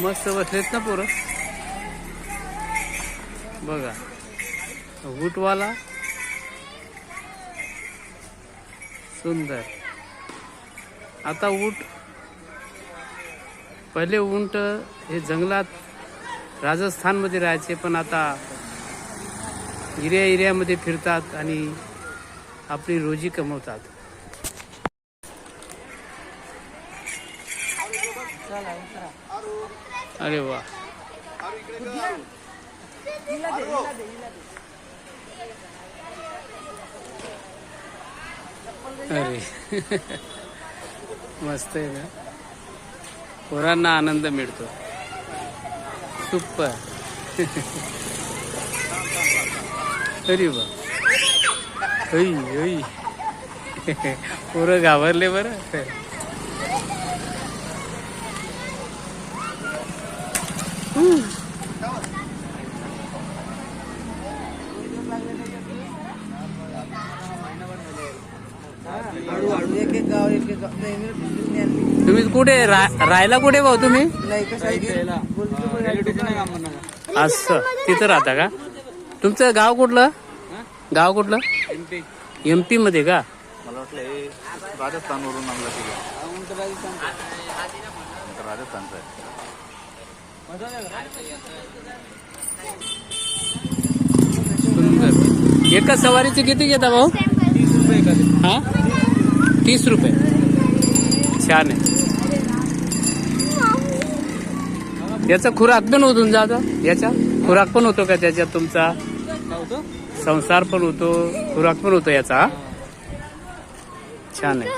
मस्त बसलेत ना पोरं. बघा. हुटवाला. सुंदर. आता ऊट पहिले उंट हे जंगलात राजस्थानमध्ये राहायचे पण आता एरिया एरियामध्ये फिरतात आणि आपली रोजी कमवतात. अरे वा. अरे. मस्त आहे ना. पोरांना आनंद मिळतो. सुपर. अरे बा होई होई पोरं घाबरले बरं हळूहळू एक एक गाव एक एक गाव नाही मी पिशवीत नाही आणली. तुम्ही कुठे? राहायला कुठे भाऊ तुम्ही. असं. तिथं राहता का? तुमचं गाव कुठलं? गाव कुठलं? M P. मध्ये का? मला वाटलं हे राजस्थानवरून राजस्थानचं आहे. सुंदर. एका सवारीचे किती घेता भाऊ? हा? तीस रुपये. छान आहे. याचा खुराक पण होतून जातो याचा खुराक पण होतो का त्याच्यात तुमचा? संसार पण होतो खुराक पण होतो याचा छान आहे.